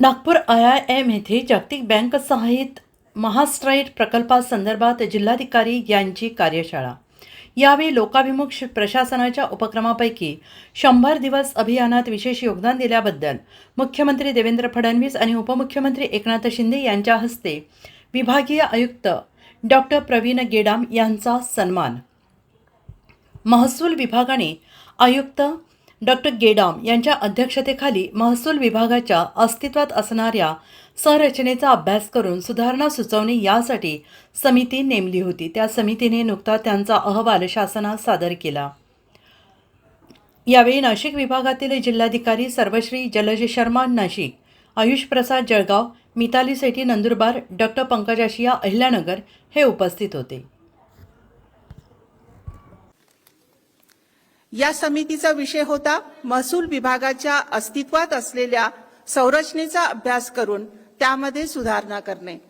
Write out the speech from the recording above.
Nagpur I I am येथे जागतिक bank सहाय्यित महास्ट्राईट प्रकल्पासंदर्भात जिल्हाधिकारी यांची कार्यशाळा. यावेळी लोकाभिमुख प्रशासनाच्या उपक्रमापैकी शंभर दिवस अभियानात विशेष योगदान दिल्याबद्दल मुख्यमंत्री देवेंद्र फडणवीस आणि उपमुख्यमंत्री एकनाथ शिंदे यांच्या हस्ते विभागीय आयुक्त डॉक्टर प्रवीण गेडाम यांचा सन्मान. महसूल विभागाने आयुक्त डॉक्टर गेडाम यांच्या अध्यक्षतेखाली महसूल विभागाच्या अस्तित्वात असणाऱ्या संरचनेचा अभ्यास करून सुधारणा सुचवणे यासाठी समिती नेमली होती. त्या समितीने नुकताच त्यांचा अहवाल शासनास सादर केला. यावेळी नाशिक विभागातील जिल्हाधिकारी सर्वश्री जलज शर्मा नाशिक आयुष प्रसाद जळगाव मिताली सेठी नंदुरबार डॉक्टर पंकजाशिया अहिल्यानगर हे उपस्थित होते. या समितीचा विषय होता महसूल विभागाच्या अस्तित्वात असलेल्या संरचनेचा अभ्यास करून त्यामध्ये सुधारणा करणे.